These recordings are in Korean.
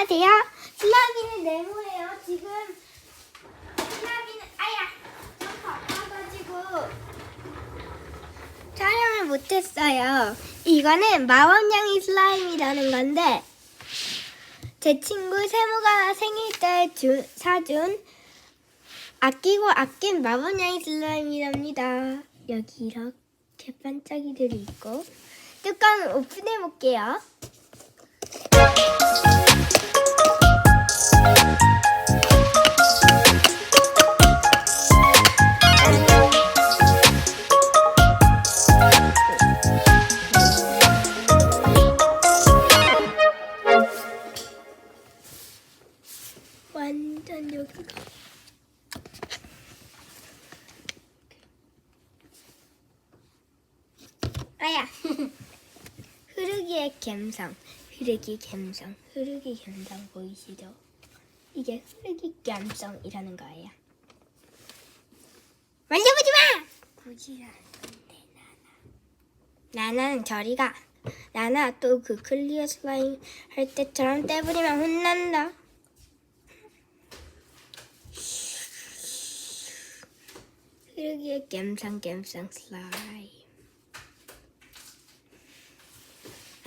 안녕하세요. 슬라비는 네모예요. 지금 슬라비는 아야 점프 아파가지고 촬영을 못했어요. 이거는 마법냥이 슬라임이라는 건데 제 친구 세모가 생일 때 주, 사준 아끼고 아낀 마법냥이 슬라임이랍니다. 여기 이렇게 반짝이들이 있고 뚜껑 오픈해 볼게요. 아야. 흐르기의 감성 흐르기 감성 흐르기 감성 보이시죠? 이게 흐르기 감성이라는 거예요. 만져보지 마! 보지 않는데 나나. 나 나는 저리가. 나나 또 그 클리어 슬라임 할 때처럼 떼부리면 혼난다. 흐르기의 갬성갬성 슬라임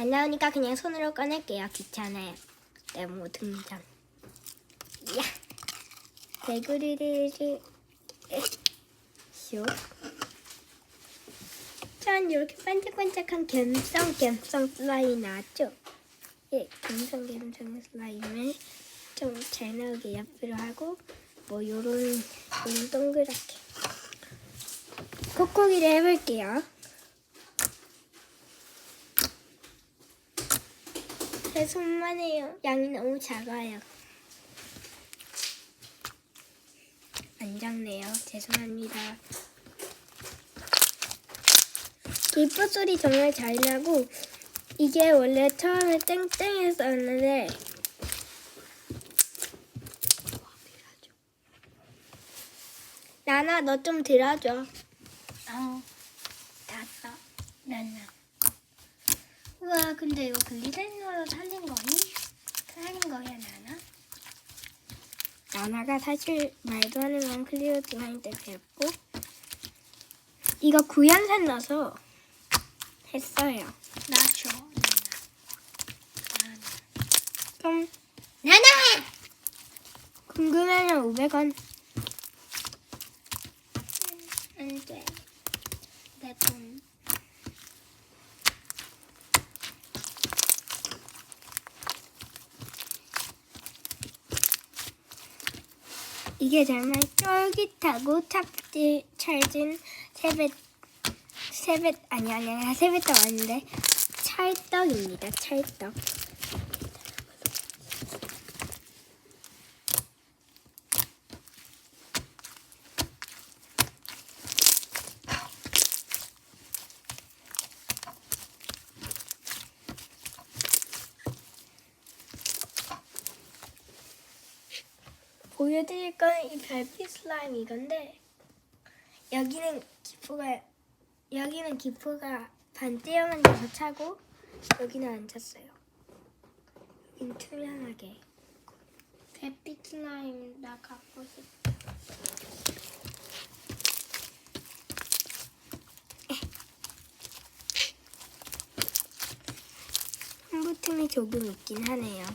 안 나오니까 그냥 손으로 꺼낼게요 귀찮아요. 네모 등장. 야. 개구리를 쇼. 짠 이렇게 반짝반짝한 갬성 갬성 슬라임이 나왔죠? 예 갬성 갬성 슬라임을 좀 잘 나오게 옆으로 하고 뭐 요런 동그랗게. 콕콕이를 해볼게요. 제 손만 해요. 양이 너무 작아요. 안 작네요. 죄송합니다. 기포 소리 정말 잘 나고 이게 원래 처음에 땡땡했었는데 나나 너 좀 들어줘. 어, 닫아. 나나. 우와, 근데 이거 글리센으로 살린 거니? 살린 거야, 나나? 나나가 사실 말도 하는 건 클리어 비하인드 배웠고 이거 구연산 넣어서 했어요. 나 줘, 나나. 그럼 나나! 궁금하면 500원. 안 돼. 내 돈. 이게 정말 쫄깃하고 찹지 찰진 세뱃 세뱃 아니 아니 아니 세뱃떡 아닌데 찰떡입니다. 찰떡. 보여드릴 건 이 별빛 슬라임 이건데 여기는 기포가 여기는 기포가 반떼어만 돼서 차고 여기는 안 찼어요. 여기는 투명하게. 별빛 슬라임 나 갖고 싶어. 홍보팀이 조금 있긴 하네요.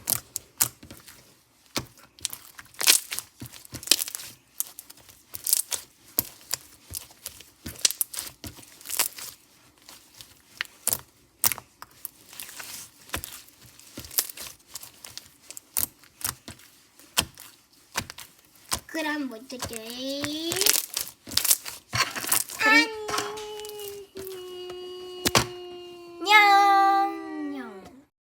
못 찍게.